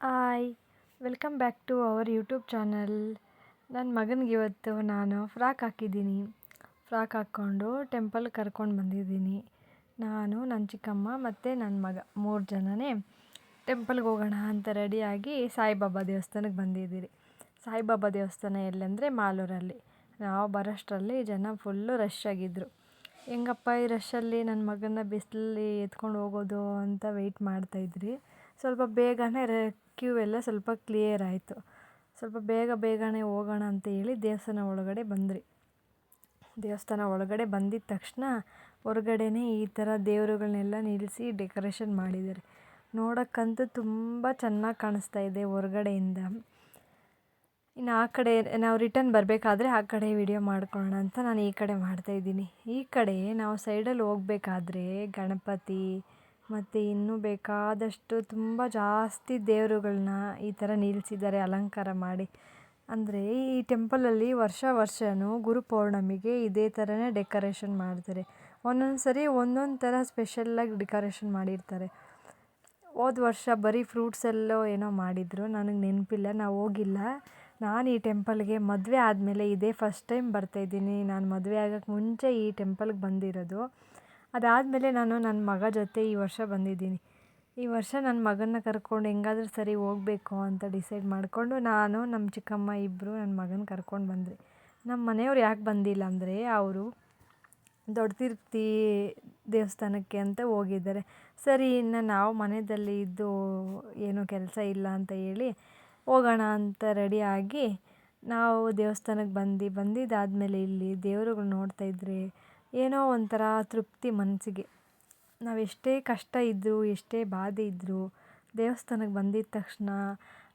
Hi welcome back to our YouTube channel ನನ್ನ ಮಗನಿಗೆ ಇವತ್ತು ನಾನು ಫ್ರಾಕ್ ಹಾಕಿದ್ದೀನಿ. ಫ್ರಾಕ್ ಹಾಕ್ಕೊಂಡು ಟೆಂಪಲ್ ಕರ್ಕೊಂಡು ಬಂದಿದ್ದೀನಿ. ನಾನು ನನ್ನ ಚಿಕ್ಕಮ್ಮ ಮತ್ತು ನನ್ನ ಮಗ ಮೂರು ಜನನೇ ಟೆಂಪಲ್ಗೆ ಹೋಗೋಣ ಅಂತ ರೆಡಿಯಾಗಿ ಸಾಯಿಬಾಬಾ ದೇವಸ್ಥಾನಕ್ಕೆ ಬಂದಿದ್ದೀರಿ. ಸಾಯಿಬಾಬಾ ದೇವಸ್ಥಾನ ಎಲ್ಲಂದರೆ ಮಾಲೂರಲ್ಲಿ. ನಾವು ಬರೋಷ್ಟರಲ್ಲಿ ಜನ ಫುಲ್ಲು ರಶ್ ಆಗಿದ್ದರು ಹೆಂಗಪ್ಪ ಈ ರಶ್ಶಲ್ಲಿ ನನ್ನ ಮಗನ ಬಿಸಿಲಲ್ಲಿ ಎತ್ಕೊಂಡು ಹೋಗೋದು ಅಂತ ವೆಯ್ಟ್ ಮಾಡ್ತಾಯಿದ್ರಿ ಸ್ವಲ್ಪ ಬೇಗನೆ ಕ್ಯೂ ಎಲ್ಲ ಸ್ವಲ್ಪ ಕ್ಲಿಯರ್ ಆಯಿತು. ಸ್ವಲ್ಪ ಬೇಗ ಬೇಗನೆ ಹೋಗೋಣ ಅಂತ ಹೇಳಿ ದೇವಸ್ಥಾನ ಒಳಗಡೆ ಬಂದ್ರಿ. ದೇವಸ್ಥಾನ ಒಳಗಡೆ ಬಂದಿದ್ದ ತಕ್ಷಣ ಹೊರ್ಗಡೆನೇ ಈ ಥರ ದೇವರುಗಳನ್ನೆಲ್ಲ ನಿಲ್ಲಿಸಿ ಡೆಕೋರೇಷನ್ ಮಾಡಿದ್ದಾರೆ. ನೋಡೋಕ್ಕಂತೂ ತುಂಬ ಚೆನ್ನಾಗಿ ಕಾಣಿಸ್ತಾ ಇದೆ ಹೊರ್ಗಡೆಯಿಂದ. ಇನ್ನು ಆ ಕಡೆ ನಾವು ರಿಟರ್ನ್ ಬರಬೇಕಾದ್ರೆ ಆ ಕಡೆ ವಿಡಿಯೋ ಮಾಡ್ಕೊಳ್ಳೋಣ ಅಂತ ನಾನು ಈ ಕಡೆ ಮಾಡ್ತಾಯಿದ್ದೀನಿ ಈ ಕಡೆ ನಾವು ಸೈಡಲ್ಲಿ ಹೋಗ್ಬೇಕಾದ್ರೆ ಗಣಪತಿ ಮತ್ತು ಇನ್ನೂ ಬೇಕಾದಷ್ಟು ತುಂಬ ಜಾಸ್ತಿ ದೇವರುಗಳ್ನ ಈ ಥರ ನಿಲ್ಲಿಸಿದ್ದಾರೆ, ಅಲಂಕಾರ ಮಾಡಿ. ಅಂದರೆ ಈ ಟೆಂಪಲಲ್ಲಿ ವರ್ಷ ವರ್ಷವೂ ಗುರು ಪೌರ್ಣಮಿಗೆ ಇದೇ ಥರನೇ ಡೆಕೋರೇಷನ್ ಮಾಡ್ತಾರೆ. ಒಂದೊಂದು ಸರಿ ಒಂದೊಂದು ಥರ ಸ್ಪೆಷಲ್ಲಾಗಿ ಡೆಕೋರೇಷನ್ ಮಾಡಿರ್ತಾರೆ. ಹೋದ ವರ್ಷ ಬರೀ ಫ್ರೂಟ್ಸೆಲ್ಲೋ ಏನೋ ಮಾಡಿದರು, ನನಗೆ ನೆನಪಿಲ್ಲ, ನಾವು ಹೋಗಿಲ್ಲ. ನಾನು ಈ ಟೆಂಪಲ್ಗೆ ಮದುವೆ ಆದಮೇಲೆ ಇದೇ ಫಸ್ಟ್ ಟೈಮ್ ಬರ್ತಾಯಿದ್ದೀನಿ ನಾನು ಮದುವೆ ಆಗೋಕ್ಕೆ ಮುಂಚೆ ಈ ಟೆಂಪಲ್ಗೆ ಬಂದಿರೋದು. ಅದಾದಮೇಲೆ ನಾನು ನನ್ನ ಮಗ ಜೊತೆ ಈ ವರ್ಷ ಬಂದಿದ್ದೀನಿ. ಈ ವರ್ಷ ನನ್ನ ಮಗನ್ನ ಕರ್ಕೊಂಡು ಹೆಂಗಾದ್ರೂ ಸರಿ ಹೋಗಬೇಕು ಅಂತ ಡಿಸೈಡ್ ಮಾಡಿಕೊಂಡು ನಾನು ನಮ್ಮ ಚಿಕ್ಕಮ್ಮ ಇಬ್ಬರು ನನ್ನ ಮಗನ ಕರ್ಕೊಂಡು ಬಂದ್ರಿ ನಮ್ಮ ಮನೆಯವ್ರು ಯಾಕೆ ಬಂದಿಲ್ಲ ಅಂದರೆ ಅವರು ದೊಡ್ಡ ತಿರ್ತಿ ದೇವಸ್ಥಾನಕ್ಕೆ ಅಂತ ಹೋಗಿದ್ದಾರೆ. ಸರಿ, ಇನ್ನು ನಾವು ಮನೆಯಲ್ಲಿ ಇದ್ದು ಏನೂ ಕೆಲಸ ಇಲ್ಲ ಅಂತ ಹೇಳಿ ಹೋಗೋಣ ಅಂತ ರೆಡಿಯಾಗಿ ನಾವು ದೇವಸ್ಥಾನಕ್ಕೆ ಬಂದು ಬಂದಿದ್ದಾದಮೇಲೆ ಇಲ್ಲಿ ದೇವರುಗಳು ನೋಡ್ತಾಯಿದ್ರೆ ಏನೋ ಒಂಥರ ತೃಪ್ತಿ ಮನಸ್ಸಿಗೆ. ನಾವು ಎಷ್ಟೇ ಕಷ್ಟ ಇದ್ದರೂ ಎಷ್ಟೇ ಬಾಧೆ ಇದ್ದರೂ ದೇವಸ್ಥಾನಕ್ಕೆ ಬಂದಿದ್ದ ತಕ್ಷಣ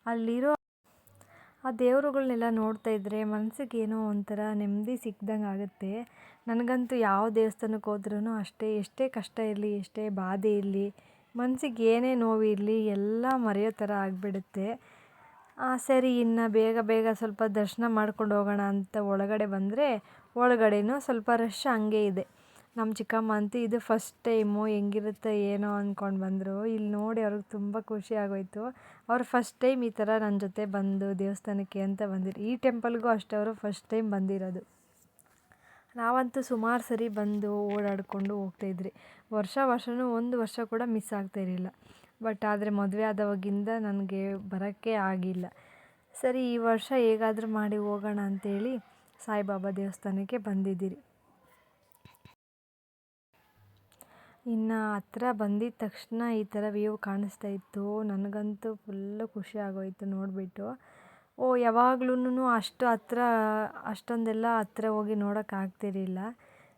ಅಲ್ಲಿರೋ ಆ ದೇವರುಗಳನ್ನೆಲ್ಲ ನೋಡ್ತಾ ಇದ್ದರೆ ಮನಸ್ಸಿಗೆ ಏನೋ ಒಂಥರ ನೆಮ್ಮದಿ ಸಿಕ್ದಂಗೆ ಆಗುತ್ತೆ. ನನಗಂತೂ ಯಾವ ದೇವಸ್ಥಾನಕ್ಕೆ ಹೋದ್ರೂ ಅಷ್ಟೇ, ಎಷ್ಟೇ ಕಷ್ಟ ಇರಲಿ, ಎಷ್ಟೇ ಬಾಧೆ ಇರಲಿ ಮನ್ಸಿಗೆ ಏನೇ ಇರಲಿ, ಎಲ್ಲ ಮರೆಯೋ ಥರ ಆಗಿಬಿಡುತ್ತೆ. ಸರಿ ಇನ್ನು ಬೇಗ ಬೇಗ ಸ್ವಲ್ಪ ದರ್ಶನ ಮಾಡ್ಕೊಂಡು ಹೋಗೋಣ ಅಂತ ಒಳಗಡೆ ಬಂದರೆ ಒಳಗಡೆನೂ ಸ್ವಲ್ಪ ರಶ್ ಹಂಗೆ ಇದೆ. ನಮ್ಮ ಚಿಕ್ಕಮ್ಮ ಅಂತೂ ಇದು ಫಸ್ಟ್ ಟೈಮು ಹೆಂಗಿರುತ್ತೆ ಏನೋ ಅಂದ್ಕೊಂಡು ಬಂದರು. ಇಲ್ಲಿ ನೋಡಿ ಅವ್ರಿಗೆ ತುಂಬ ಖುಷಿ ಆಗೋಯಿತು. ಅವ್ರು ಫಸ್ಟ್ ಟೈಮ್ ಈ ಥರ ನನ್ನ ಜೊತೆ ಬಂದು ದೇವಸ್ಥಾನಕ್ಕೆ ಅಂತ ಬಂದಿರು ಈ ಟೆಂಪಲ್ಗೂ ಅಷ್ಟೇ ಅವರು ಫಸ್ಟ್ ಟೈಮ್ ಬಂದಿರೋದು. ನಾವಂತೂ ಸುಮಾರು ಸರಿ ಬಂದು ಓಡಾಡಿಕೊಂಡು ಹೋಗ್ತಾಯಿದ್ರಿ ವರ್ಷ ವರ್ಷವೂ ಒಂದು ವರ್ಷ ಕೂಡ ಮಿಸ್ ಆಗ್ತಾಯಿರಲಿಲ್ಲ ಬಟ್ ಆದರೆ ಮದುವೆ ಆದವಾಗಿಂದ ನನಗೆ ಬರೋಕ್ಕೆ ಆಗಿಲ್ಲ. ಸರಿ ಈ ವರ್ಷ ಹೇಗಾದರೂ ಮಾಡಿ ಹೋಗೋಣ ಅಂತೇಳಿ ಸಾಯಿಬಾಬಾ ದೇವಸ್ಥಾನಕ್ಕೆ ಬಂದಿದ್ದೀರಿ. ಇನ್ನು ಹತ್ರ ಬಂದಿದ್ದ ತಕ್ಷಣ ಈ ಥರ ವ್ಯೂ ಕಾಣಿಸ್ತಾ ಇತ್ತು. ನನಗಂತೂ ಫುಲ್ಲು ಖುಷಿ ಆಗೋಯಿತು ನೋಡಿಬಿಟ್ಟು. ಓ ಯಾವಾಗ್ಲೂ ಅಷ್ಟು ಹತ್ರ, ಅಷ್ಟೊಂದೆಲ್ಲ ಹತ್ರ ಹೋಗಿ ನೋಡೋಕ್ಕಾಗ್ತಿರಲಿಲ್ಲ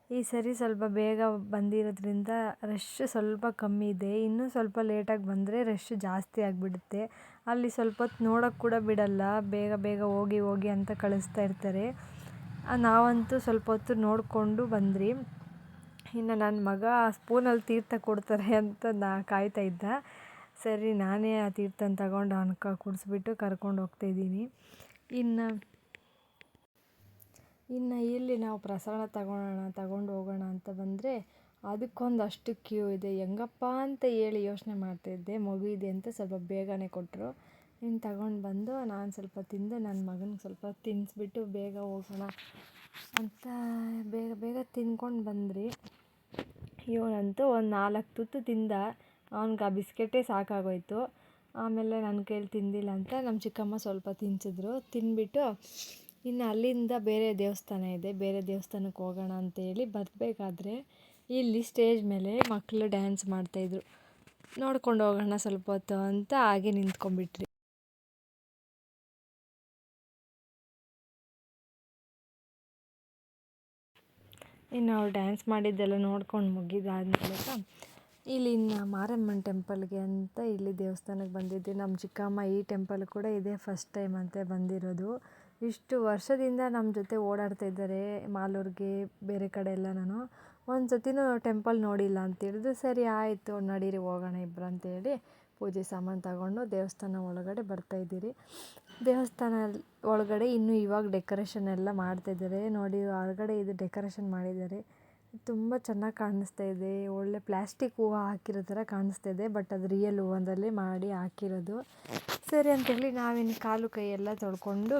ಈ ಸರಿ ಸ್ವಲ್ಪ ಬೇಗ ಬಂದಿರೋದ್ರಿಂದ ರಶ್ ಸ್ವಲ್ಪ ಕಮ್ಮಿ ಇದೆ. ಇನ್ನೂ ಸ್ವಲ್ಪ ಲೇಟಾಗಿ ಬಂದರೆ ರಶ್ ಜಾಸ್ತಿ ಆಗಿಬಿಡುತ್ತೆ. ಅಲ್ಲಿ ಸ್ವಲ್ಪ ಹೊತ್ತು ನೋಡೋಕ್ಕೆ ಕೂಡ ಬಿಡಲ್ಲ. ಬೇಗ ಬೇಗ ಹೋಗಿ ಹೋಗಿ ಅಂತ ಕಳಿಸ್ತಾ ಇರ್ತಾರೆ. ನಾವಂತೂ ಸ್ವಲ್ಪ ಹೊತ್ತು ನೋಡಿಕೊಂಡು ಬಂದ್ರಿ ಇನ್ನು ನನ್ನ ಮಗ ಸ್ಪೂನಲ್ಲಿ ತೀರ್ಥ ಕೊಡ್ತಾರೆ ಅಂತ ನಾ ಕಾಯ್ತಾ ಇದ್ದ. ಸರಿ, ನಾನೇ ಆ ತೀರ್ಥನ ತಗೊಂಡು ಅವನ್ಕ ಕುಡಿಸ್ಬಿಟ್ಟು ಕರ್ಕೊಂಡು ಹೋಗ್ತಾಯಿದ್ದೀನಿ ಇನ್ನು ಇನ್ನು ಇಲ್ಲಿ ನಾವು ಪ್ರಸಾದ ತಗೊಳ್ಳೋಣ, ತಗೊಂಡು ಹೋಗೋಣ ಅಂತ ಬಂದರೆ ಅದಕ್ಕೊಂದು ಅಷ್ಟು ಕ್ಯೂ ಇದೆ. ಹೆಂಗಪ್ಪ ಅಂತ ಹೇಳಿ ಯೋಚನೆ ಮಾಡ್ತಾಯಿದ್ದೆ ಮಗು ಇದೆ ಅಂತ ಸ್ವಲ್ಪ ಬೇಗನೆ ಕೊಟ್ಟರು ಇನ್ನು ತಗೊಂಡು ಬಂದು ನಾನು ಸ್ವಲ್ಪ ತಿಂದು ನನ್ನ ಮಗನಿಗೆ ಸ್ವಲ್ಪ ತಿನ್ನಿಸ್ಬಿಟ್ಟು ಬೇಗ ಹೋಗೋಣ ಅಂತ ಬೇಗ ಬೇಗ ತಿನ್ಕೊಂಡು ಬಂದ್ರಿ. ಇವನಂತೂ ಒಂದು ನಾಲ್ಕು ತುತ್ತು ತಿಂದ. ಅವ್ನಿಗೆ ಆ ಬಿಸ್ಕೆಟೇ ಸಾಕಾಗೋಯಿತು. ಆಮೇಲೆ ನನ್ನ ಕೈಲಿ ತಿಂದಿಲ್ಲ ಅಂತ ನಮ್ಮ ಚಿಕ್ಕಮ್ಮ ಸ್ವಲ್ಪ ತಿನ್ಸಿದ್ರು. ತಿನ್ಬಿಟ್ಟು ಇನ್ನು ಅಲ್ಲಿಂದ ಬೇರೆ ದೇವಸ್ಥಾನ ಇದೆ. ಬೇರೆ ದೇವಸ್ಥಾನಕ್ಕೆ ಹೋಗೋಣ ಅಂತೇಳಿ ಬರಬೇಕಾದ್ರೆ ಇಲ್ಲಿ ಸ್ಟೇಜ್ ಮೇಲೆ ಮಕ್ಕಳು ಡ್ಯಾನ್ಸ್ ಮಾಡ್ತಾಯಿದ್ರು ನೋಡ್ಕೊಂಡು ಹೋಗೋಣ ಸ್ವಲ್ಪ ಹೊತ್ತು ಅಂತ ಹಾಗೆ ನಿಂತ್ಕೊಂಡ್ಬಿಟ್ರಿ. ಇನ್ನು ಅವ್ರು ಡ್ಯಾನ್ಸ್ ಮಾಡಿದ್ದೆಲ್ಲ ನೋಡ್ಕೊಂಡು ಮುಗಿದಾದ್ಮೇಲೆ ಇಲ್ಲಿ ಇನ್ನು ಮಾರಮ್ಮನ ಟೆಂಪಲ್ಗೆ ಅಂತ ಇಲ್ಲಿ ದೇವಸ್ಥಾನಕ್ಕೆ ಬಂದಿದ್ದೆ ನಮ್ಮ ಚಿಕ್ಕಮ್ಮ ಈ ಟೆಂಪಲ್ ಕೂಡ ಇದೇ ಫಸ್ಟ್ ಟೈಮ್ ಅಂತೆ ಬಂದಿರೋದು. ಇಷ್ಟು ವರ್ಷದಿಂದ ನಮ್ಮ ಜೊತೆ ಓಡಾಡ್ತಾ ಇದ್ದಾರೆ ಮಾಲೂರಿಗೆ ಬೇರೆ ಕಡೆ ಎಲ್ಲ ನಾನು. ಒಂದು ಸತಿನೂ ಟೆಂಪಲ್ ನೋಡಿಲ್ಲ ಅಂತ ಹೇಳಿದ್ರು, ಸರಿ, ಆಯಿತು, ನಡೀರಿ, ಹೋಗೋಣ ಇಬ್ಬರು ಅಂತೇಳಿ ಪೂಜೆ ಸಾಮಾನು ತಗೊಂಡು ದೇವಸ್ಥಾನ ಒಳಗಡೆ ಬರ್ತಾಯಿದ್ದೀರಿ ದೇವಸ್ಥಾನ ಒಳಗಡೆ ಇನ್ನೂ ಇವಾಗ ಡೆಕೋರೇಷನ್ ಎಲ್ಲ ಮಾಡ್ತಾಯಿದ್ದಾರೆ ನೋಡಿ, ಹೊರಗಡೆ ಇದು ಡೆಕೋರೇಷನ್ ಮಾಡಿದ್ದಾರೆ. ತುಂಬ ಚೆನ್ನಾಗಿ ಕಾಣಿಸ್ತಾ ಇದೆ. ಒಳ್ಳೆ ಪ್ಲ್ಯಾಸ್ಟಿಕ್ ಹೂವು ಹಾಕಿರೋ ಥರ ಕಾಣಿಸ್ತಾ ಇದೆ ಬಟ್ ಅದು ರಿಯಲ್ ಹೂವದಲ್ಲಿ ಮಾಡಿ ಹಾಕಿರೋದು. ಸರಿ ಅಂತೇಳಿ ನಾವಿನ್ನು ಕಾಲು ಕೈ ಎಲ್ಲ ತೊಳ್ಕೊಂಡು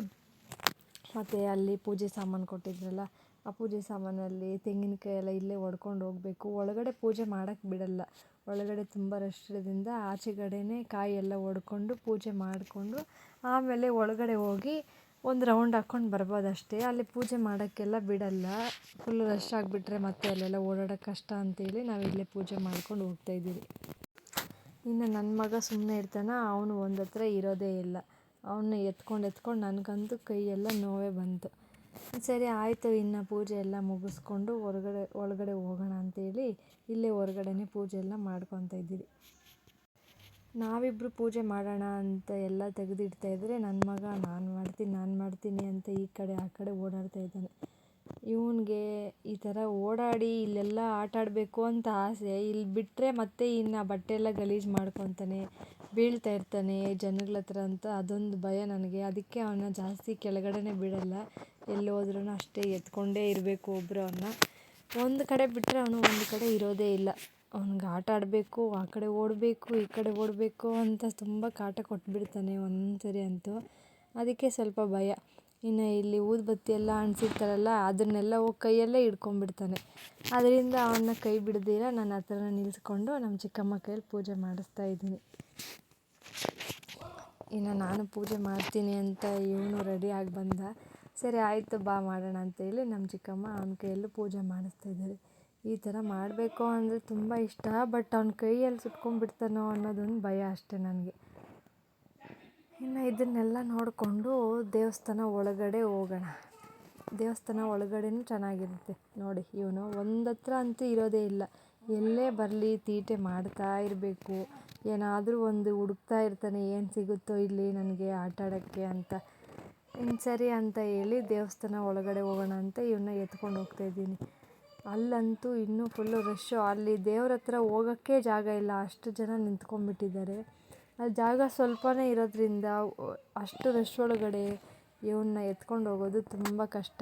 ಮತ್ತು ಅಲ್ಲಿ ಪೂಜೆ ಸಾಮಾನು ಕೊಟ್ಟಿದ್ರಲ್ಲ ಆ ಪೂಜೆ ಸಾಮಾನಲ್ಲಿ ತೆಂಗಿನಕಾಯಿ ಎಲ್ಲ ಇಲ್ಲೇ ಒಡ್ಕೊಂಡು ಹೋಗಬೇಕು. ಒಳಗಡೆ ಪೂಜೆ ಮಾಡೋಕ್ಕೆ ಬಿಡಲ್ಲ. ಒಳಗಡೆ ತುಂಬ ರಶ್ ಇರೋದ್ರಿಂದ ಆಚೆಗಡೆನೇ ಕಾಯಿ ಎಲ್ಲ ಒಡ್ಕೊಂಡು ಪೂಜೆ ಮಾಡಿಕೊಂಡು ಆಮೇಲೆ ಒಳಗಡೆ ಹೋಗಿ ಒಂದು ರೌಂಡ್ ಹಾಕ್ಕೊಂಡು ಬರ್ಬೋದಷ್ಟೇ. ಅಲ್ಲಿ ಪೂಜೆ ಮಾಡೋಕ್ಕೆಲ್ಲ ಬಿಡಲ್ಲ. ಫುಲ್ ರಶ್ ಆಗಿಬಿಟ್ರೆ ಮತ್ತೆ ಅಲ್ಲೆಲ್ಲ ಓಡಾಡೋಕ್ಕೆ ಕಷ್ಟ ಅಂತೇಳಿ ನಾವು ಇಲ್ಲೇ ಪೂಜೆ ಮಾಡ್ಕೊಂಡು ಹೋಗ್ತಾಯಿದ್ದೀವಿ ಇನ್ನು ನನ್ನ ಮಗ ಸುಮ್ಮನೆ ಇರ್ತಾನ, ಅವನು ಒಂದು ಹತ್ರ ಇರೋದೇ ಇಲ್ಲ. ಅವನ್ನ ಎತ್ಕೊಂಡು ಎತ್ಕೊಂಡು ನನಗಂತೂ ಕೈಯೆಲ್ಲ ನೋವೇ ಬಂತು. ಸರಿ ಆಯಿತು, ಇನ್ನು ಪೂಜೆ ಎಲ್ಲ ಮುಗಿಸ್ಕೊಂಡು ಹೊರಗಡೆ, ಒಳಗಡೆ ಹೋಗೋಣ ಅಂತೇಳಿ ಇಲ್ಲೇ ಹೊರಗಡೆನೇ ಪೂಜೆ ಎಲ್ಲ ಮಾಡ್ಕೊತಾ ಇದ್ದೀವಿ. ನಾವಿಬ್ಬರು ಪೂಜೆ ಮಾಡೋಣ ಅಂತ ಎಲ್ಲ ತೆಗೆದಿಡ್ತಾ ಇದ್ದರೆ ನನ್ನ ಮಗ ನಾನು ಮಾಡ್ತೀನಿ ನಾನು ಮಾಡ್ತೀನಿ ಅಂತ ಈ ಕಡೆ, ಆ ಕಡೆ ಓಡಾಡ್ತಾ ಇದ್ದಾನೆ. ಇವನಿಗೆ ಈ ಥರ ಓಡಾಡಿ ಇಲ್ಲೆಲ್ಲ ಆಟ ಆಡಬೇಕು ಅಂತ ಆಸೆ ಇಲ್ಲಿ ಬಿಟ್ಟರೆ ಮತ್ತೆ ಇನ್ನು ಬಟ್ಟೆ ಎಲ್ಲ ಗಲೀಜು ಮಾಡ್ಕೊತಾನೆ, ಬೀಳ್ತಾ ಇರ್ತಾನೆ ಜನಗಳ ಹತ್ರ ಅಂತ ಅದೊಂದು ಭಯ ನನಗೆ. ಅದಕ್ಕೆ ಅವನ ಜಾಸ್ತಿ ಕೆಳಗಡೆನೇ ಬಿಡಲ್ಲ. ಎಲ್ಲಿ ಹೋದ್ರೂ ಅಷ್ಟೇ ಎತ್ಕೊಂಡೇ ಇರಬೇಕು ಒಬ್ಬರು ಅವನ್ನ ಒಂದು ಕಡೆ ಬಿಟ್ಟರೆ ಅವನು ಒಂದು ಕಡೆ ಇರೋದೇ ಇಲ್ಲ. ಅವ್ನಿಗೆ ಆಟ ಆಡಬೇಕು, ಆ ಕಡೆ ಓಡಬೇಕು, ಈ ಕಡೆ ಓಡಬೇಕು ಅಂತ ತುಂಬ ಕಾಟ ಕೊಟ್ಬಿಡ್ತಾನೆ ಒಂದ್ಸರಿ ಅಂತೂ. ಅದಕ್ಕೆ ಸ್ವಲ್ಪ ಭಯ. ಇನ್ನು ಇಲ್ಲಿ ಊದುಬತ್ತಿ ಎಲ್ಲ ಅಂಟಿಸಿರ್ತಾರಲ್ಲ ಅದನ್ನೆಲ್ಲ ಹೋಗಿ ಕೈಯಲ್ಲೇ ಹಿಡ್ಕೊಂಡ್ಬಿಡ್ತಾನೆ. ಅದರಿಂದ ಅವನ್ನ ಕೈ ಬಿಡದಿರ ನಾನು ಆ ಥರ ನಿಲ್ಲಿಸ್ಕೊಂಡು ನಮ್ಮ ಚಿಕ್ಕಮ್ಮ ಕೈಯಲ್ಲಿ ಪೂಜೆ ಮಾಡಿಸ್ತಾ ಇದ್ದೀನಿ. ಇನ್ನು ನಾನು ಪೂಜೆ ಮಾಡ್ತೀನಿ ಅಂತ ಇವನು ರೆಡಿಯಾಗಿ ಬಂದ. ಸರಿ, ಆಯಿತು ಬಾ ಮಾಡೋಣ ಅಂತೇಳಿ ನಮ್ಮ ಚಿಕ್ಕಮ್ಮ ಅವನ ಕೈಯಲ್ಲೂ ಪೂಜೆ ಮಾಡಿಸ್ತಾ ಇದ್ದಾರೆ. ಈ ಥರ ಮಾಡಬೇಕು ಅಂದರೆ ತುಂಬ ಇಷ್ಟ, ಬಟ್ ಅವ್ನ ಕೈಯಲ್ಲಿ ಸುಟ್ಕೊಂಡ್ಬಿಡ್ತಾನೋ ಅನ್ನೋದೊಂದು ಭಯ ಅಷ್ಟೇ ನನಗೆ. ಇನ್ನು ಇದನ್ನೆಲ್ಲ ನೋಡಿಕೊಂಡು ದೇವಸ್ಥಾನ ಒಳಗಡೆ ಹೋಗೋಣ. ದೇವಸ್ಥಾನ ಒಳಗಡೆನೂ ಚೆನ್ನಾಗಿರುತ್ತೆ. ನೋಡಿ, ಇವನು ಒಂದು ಹತ್ರ ಅಂತೂ ಇರೋದೇ ಇಲ್ಲ. ಎಲ್ಲೇ ಬರಲಿ, ತೀಟೆ ಮಾಡ್ತಾ ಇರಬೇಕು. ಏನಾದರೂ ಒಂದು ಹುಡುಕ್ತಾ ಇರ್ತಾನೆ, ಏನು ಸಿಗುತ್ತೋ ಇಲ್ಲಿ ನನಗೆ ಆಟ ಆಡೋಕ್ಕೆ ಅಂತ. ಇನ್ನು ಸರಿ ಅಂತ ಹೇಳಿ ದೇವಸ್ಥಾನ ಒಳಗಡೆ ಹೋಗೋಣ ಅಂತ ಇವನ್ನ ಎತ್ಕೊಂಡು ಹೋಗ್ತಾ ಇದ್ದೀನಿ. ಅಲ್ಲಂತೂ ಇನ್ನೂ ಫುಲ್ಲು ರಶ್ಶು ಅಲ್ಲಿ ದೇವ್ರ ಹತ್ರ ಹೋಗೋಕ್ಕೆ ಜಾಗ ಇಲ್ಲ. ಅಷ್ಟು ಜನ ನಿಂತ್ಕೊಂಡ್ಬಿಟ್ಟಿದ್ದಾರೆ. ಅಲ್ಲಿ ಜಾಗ ಸ್ವಲ್ಪನೇ ಇರೋದ್ರಿಂದ ಅಷ್ಟು ರಶ್ ಒಳಗಡೆ ಇವನ್ನ ಎತ್ಕೊಂಡು ಹೋಗೋದು ತುಂಬ ಕಷ್ಟ.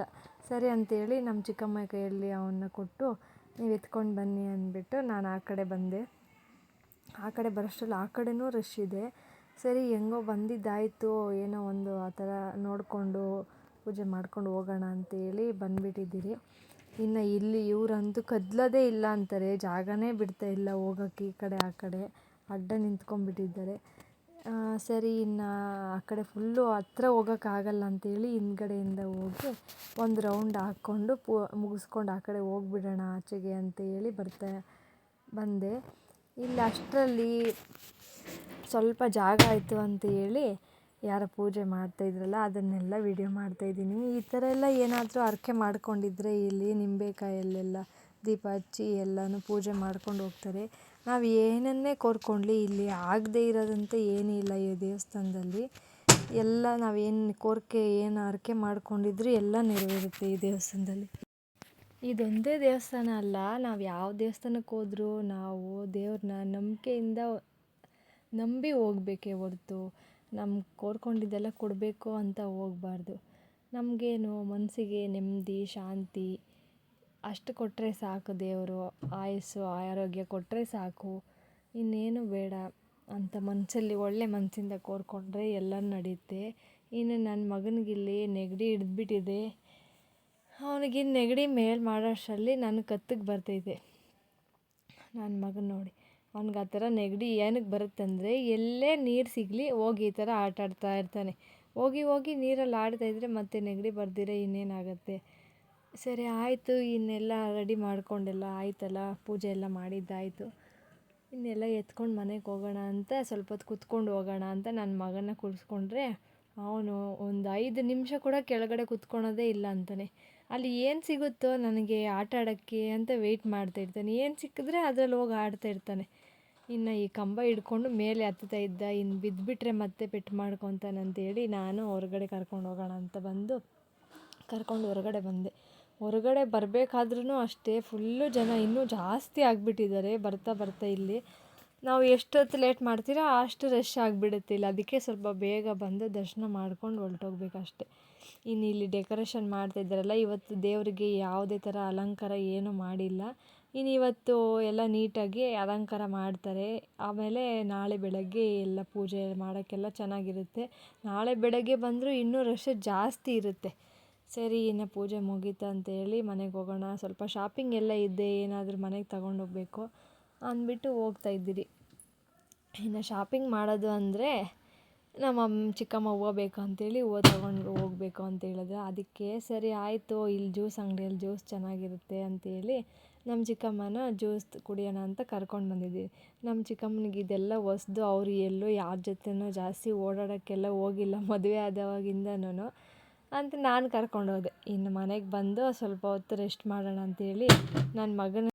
ಸರಿ ಅಂತೇಳಿ ನಮ್ಮ ಚಿಕ್ಕಮ್ಮ ಕೈಯಲ್ಲಿ ಅವನ್ನ ಕೊಟ್ಟು, ನೀವು ಎತ್ಕೊಂಡು ಬನ್ನಿ ಅಂದ್ಬಿಟ್ಟು ನಾನು ಆ ಕಡೆ ಬಂದೆ. ಆ ಕಡೆ ಬರೋಷ್ಟರಲ್ಲಿ ಆ ಕಡೆನೂ ರಶ್ ಇದೆ. ಸರಿ, ಹೆಂಗೋ ಬಂದಿದ್ದಾಯಿತು, ಏನೋ ಒಂದು ಆ ಥರ ನೋಡಿಕೊಂಡು ಪೂಜೆ ಮಾಡ್ಕೊಂಡು ಹೋಗೋಣ ಅಂತೇಳಿ ಬಂದುಬಿಟ್ಟಿದ್ದೀರಿ. ಇನ್ನು ಇಲ್ಲಿ ಇವರಂತೂ ಕದಲೋದೇ ಇಲ್ಲ ಅಂತಾರೆ, ಜಾಗನೇ ಬಿಡ್ತಾ ಇಲ್ಲ ಹೋಗೋಕ್ಕೆ ಈ ಕಡೆ ಆ ಕಡೆ, ಅಡ್ಡ ನಿಂತ್ಕೊಂಡ್ಬಿಟ್ಟಿದ್ದಾರೆ. ಸರಿ, ಇನ್ನು ಆ ಕಡೆ ಫುಲ್ಲು ಹತ್ರ ಹೋಗೋಕ್ಕಾಗಲ್ಲ ಅಂತೇಳಿ ಹಿಂದ್ಗಡೆಯಿಂದ ಹೋಗಿ ಒಂದು ರೌಂಡ್ ಹಾಕ್ಕೊಂಡು ಪೂ ಮುಗಿಸ್ಕೊಂಡು ಆ ಕಡೆ ಹೋಗ್ಬಿಡೋಣ ಆಚೆಗೆ ಅಂತ ಹೇಳಿ ಬರ್ತಾ ಬಂದೆ. ಇಲ್ಲಿ, ಅಷ್ಟರಲ್ಲಿ ಸ್ವಲ್ಪ ಜಾಗ ಆಯಿತು ಅಂತ ಹೇಳಿ ಯಾರೋ ಪೂಜೆ ಮಾಡ್ತಾ ಇದ್ರಲ್ಲ, ಅದನ್ನೆಲ್ಲ ವಿಡಿಯೋ ಮಾಡ್ತಾ ಇದ್ದೀನಿ. ಈ ಥರ ಎಲ್ಲ ಏನಾದರೂ ಹರಕೆ ಮಾಡ್ಕೊಂಡಿದ್ರೆ ಇಲ್ಲಿ ನಿಂಬೆಕಾಯಲ್ಲೆಲ್ಲ ದೀಪ ಹಚ್ಚಿ ಎಲ್ಲನೂ ಪೂಜೆ ಮಾಡ್ಕೊಂಡು ಹೋಗ್ತಾರೆ. ನಾವು ಏನನ್ನೇ ಕೋರ್ಕೊಂಡ್ಲಿ ಇಲ್ಲಿ ಆಗದೇ ಇರೋದಂತೆ ಏನೂ ಇಲ್ಲ ಈ ದೇವಸ್ಥಾನದಲ್ಲಿ. ಎಲ್ಲ ನಾವೇನು ಕೋರಿಕೆ ಏನು ಹರಕೆ ಮಾಡ್ಕೊಂಡಿದ್ರು ಎಲ್ಲ ನೆರವೇರುತ್ತೆ ಈ ದೇವಸ್ಥಾನದಲ್ಲಿ. ಇದೊಂದೇ ದೇವಸ್ಥಾನ ಅಲ್ಲ, ನಾವು ಯಾವ ದೇವಸ್ಥಾನಕ್ಕೆ ಹೋದರೂ ನಾವು ದೇವ್ರನ್ನ ನಂಬಿಕೆಯಿಂದ ನಂಬಿ ಹೋಗ್ಬೇಕೇ ಹೊರ್ತು ನಮ್ಗೆ ಕೋರ್ಕೊಂಡಿದ್ದೆಲ್ಲ ಕೊಡಬೇಕು ಅಂತ ಹೋಗ್ಬಾರ್ದು. ನಮಗೇನು ಮನಸ್ಸಿಗೆ ನೆಮ್ಮದಿ, ಶಾಂತಿ, ಅಷ್ಟು ಕೊಟ್ಟರೆ ಸಾಕು ದೇವರು, ಆಯಸ್ಸು, ಆರೋಗ್ಯ ಕೊಟ್ಟರೆ ಸಾಕು. ಇನ್ನೇನು ಬೇಡ ಅಂತ ಮನಸ್ಸಲ್ಲಿ ಒಳ್ಳೆ ಮನಸ್ಸಿಂದ ಕೋರ್ಕೊಂಡ್ರೆ ಎಲ್ಲ ನಡೆಯುತ್ತೆ ಇನ್ನು ನನ್ನ ಮಗನಿಗಿಲ್ಲಿ ನೆಗಡಿ ಹಿಡ್ದ್ಬಿಟ್ಟಿದೆ ಅವನಿಗೆ ನೆಗಡಿ ಮೇಲ್ ಮಾಡೋಷ್ಟರಲ್ಲಿ ನನ್ನ ಕತ್ತಿಗೆ ಬರ್ತೈತೆ. ನನ್ನ ಮಗನ ನೋಡಿ, ಅವ್ನಿಗೆ ಆ ಥರ ನೆಗಡಿ ಏನಕ್ಕೆ ಬರುತ್ತಂದರೆ ಎಲ್ಲೇ ನೀರು ಸಿಗಲಿ ಹೋಗಿ ಈ ಥರ ಆಟ ಆಡ್ತಾ ಇರ್ತಾನೆ. ಹೋಗಿ ಹೋಗಿ ನೀರಲ್ಲಿ ಆಡ್ತಾ ಇದ್ದರೆ ಮತ್ತೆ ನೆಗಡಿ ಬರ್ದಿರ ಇನ್ನೇನಾಗುತ್ತೆ? ಸರಿ ಆಯಿತು, ಇನ್ನೆಲ್ಲ ರೆಡಿ ಮಾಡ್ಕೊಂಡೆಲ್ಲ ಆಯ್ತಲ್ಲ, ಪೂಜೆ ಎಲ್ಲ ಮಾಡಿದ್ದಾಯಿತು. ಇನ್ನೆಲ್ಲ ಎತ್ಕೊಂಡು ಮನೆಗೆ ಹೋಗೋಣ ಅಂತ ಸ್ವಲ್ಪ ಹೊತ್ತು ಕುತ್ಕೊಂಡು ಹೋಗೋಣ ಅಂತ ನನ್ನ ಮಗನ ಕುಳಿಸ್ಕೊಂಡ್ರೆ ಅವನು ಒಂದು ಐದು ನಿಮಿಷ ಕೂಡ ಕೆಳಗಡೆ ಕುತ್ಕೊಳೋದೇ ಇಲ್ಲ ಅಂತಾನೆ. ಅಲ್ಲಿ ಏನು ಸಿಗುತ್ತೋ ನನಗೆ ಆಟ ಆಡೋಕ್ಕೆ ಅಂತ ವೆಯ್ಟ್ ಮಾಡ್ತಾ ಇರ್ತಾನೆ. ಏನು ಸಿಕ್ಕಿದ್ರೆ ಅದ್ರಲ್ಲಿ ಹೋಗಿ ಆಡ್ತಾ ಇರ್ತಾನೆ. ಇನ್ನು ಈ ಕಂಬ ಹಿಡ್ಕೊಂಡು ಮೇಲೆ ಹತ್ತುತ್ತಾ ಇದ್ದ ಇನ್ನು ಬಿದ್ದುಬಿಟ್ರೆ ಮತ್ತೆ ಪೆಟ್ಟು ಮಾಡ್ಕೊತಾನಂತೇಳಿ ನಾನು ಹೊರಗಡೆ ಕರ್ಕೊಂಡು ಹೋಗೋಣ ಅಂತ ಬಂದು ಕರ್ಕೊಂಡು ಹೊರಗಡೆ ಬಂದೆ. ಹೊರಗಡೆ ಬರಬೇಕಾದ್ರೂ ಅಷ್ಟೇ ಫುಲ್ಲು ಜನ ಇನ್ನೂ ಜಾಸ್ತಿ ಆಗಿಬಿಟ್ಟಿದ್ದಾರೆ, ಬರ್ತಾ ಬರ್ತಾ ಇಲ್ಲಿ. ನಾವು ಎಷ್ಟೊತ್ತು ಲೇಟ್ ಮಾಡ್ತೀರೋ ಅಷ್ಟು ರಶ್ ಆಗಿಬಿಡುತ್ತೆ ಇಲ್ಲಿ. ಅದಕ್ಕೆ ಸ್ವಲ್ಪ ಬೇಗ ಬಂದು ದರ್ಶನ ಮಾಡ್ಕೊಂಡು ಹೊರಟೋಗ್ಬೇಕಷ್ಟೆ. ಇನ್ನು ಇಲ್ಲಿ ಡೆಕೋರೇಷನ್ ಮಾಡ್ತಾಯಿದ್ದಾರಲ್ಲ ಇವತ್ತು ದೇವರಿಗೆ ಯಾವುದೇ ಥರ ಅಲಂಕಾರ ಏನು ಮಾಡಿಲ್ಲ. ಇನ್ನು ಇವತ್ತು ಎಲ್ಲ ನೀಟಾಗಿ ಅಲಂಕಾರ ಮಾಡ್ತಾರೆ. ಆಮೇಲೆ ನಾಳೆ ಬೆಳಗ್ಗೆ ಎಲ್ಲ ಪೂಜೆ ಮಾಡೋಕ್ಕೆಲ್ಲ ಚೆನ್ನಾಗಿರುತ್ತೆ. ನಾಳೆ ಬೆಳಗ್ಗೆ ಬಂದರೂ ಇನ್ನೂ ರಶ್ ಜಾಸ್ತಿ ಇರುತ್ತೆ. ಸರಿ, ಇನ್ನು ಪೂಜೆ ಮುಗೀತು ಅಂತೇಳಿ ಮನೆಗೆ ಹೋಗೋಣ. ಸ್ವಲ್ಪ ಶಾಪಿಂಗ್ ಎಲ್ಲ ಇದ್ದೆ ಏನಾದರೂ ಮನೆಗೆ ತಗೊಂಡೋಗ್ಬೇಕು ಅಂದ್ಬಿಟ್ಟು ಹೋಗ್ತಾ ಇದ್ದೀರಿ. ಇನ್ನು ಶಾಪಿಂಗ್ ಮಾಡೋದು ಅಂದರೆ ನಮ್ಮ ಚಿಕ್ಕಮ್ಮ ಹೂವು ಬೇಕು ಅಂತೇಳಿ ಹೂವು ತಗೊಂಡು ಹೋಗ್ಬೇಕು ಅಂತ ಹೇಳಿದ್ರು ಅದಕ್ಕೆ ಸರಿ ಆಯಿತು, ಇಲ್ಲಿ ಜ್ಯೂಸ್ ಅಂಗಡಿಯಲ್ಲಿ ಜ್ಯೂಸ್ ಚೆನ್ನಾಗಿರುತ್ತೆ ಅಂತೇಳಿ ನಮ್ಮ ಚಿಕ್ಕಮ್ಮನ ಜ್ಯೂಸ್ ಕುಡಿಯೋಣ ಅಂತ ಕರ್ಕೊಂಡು ಬಂದಿದ್ದೀವಿ. ನಮ್ಮ ಚಿಕ್ಕಮ್ಮನಿಗೆ ಇದೆಲ್ಲ ಹೊಸ್ದು, ಅವರು ಎಲ್ಲೂ ಯಾರ ಜೊತೆನೂ ಜಾಸ್ತಿ ಓಡಾಡೋಕ್ಕೆಲ್ಲ ಹೋಗಿಲ್ಲ ಮದುವೆ ಆದವಾಗಿಂದನೂ ಅಂತ ನಾನು ಕರ್ಕೊಂಡೋದೆ ಇನ್ನು ಮನೆಗೆ ಬಂದು ಸ್ವಲ್ಪ ಹೊತ್ತು ರೆಸ್ಟ್ ಮಾಡೋಣ ಅಂತೇಳಿ ನನ್ನ ಮಗನ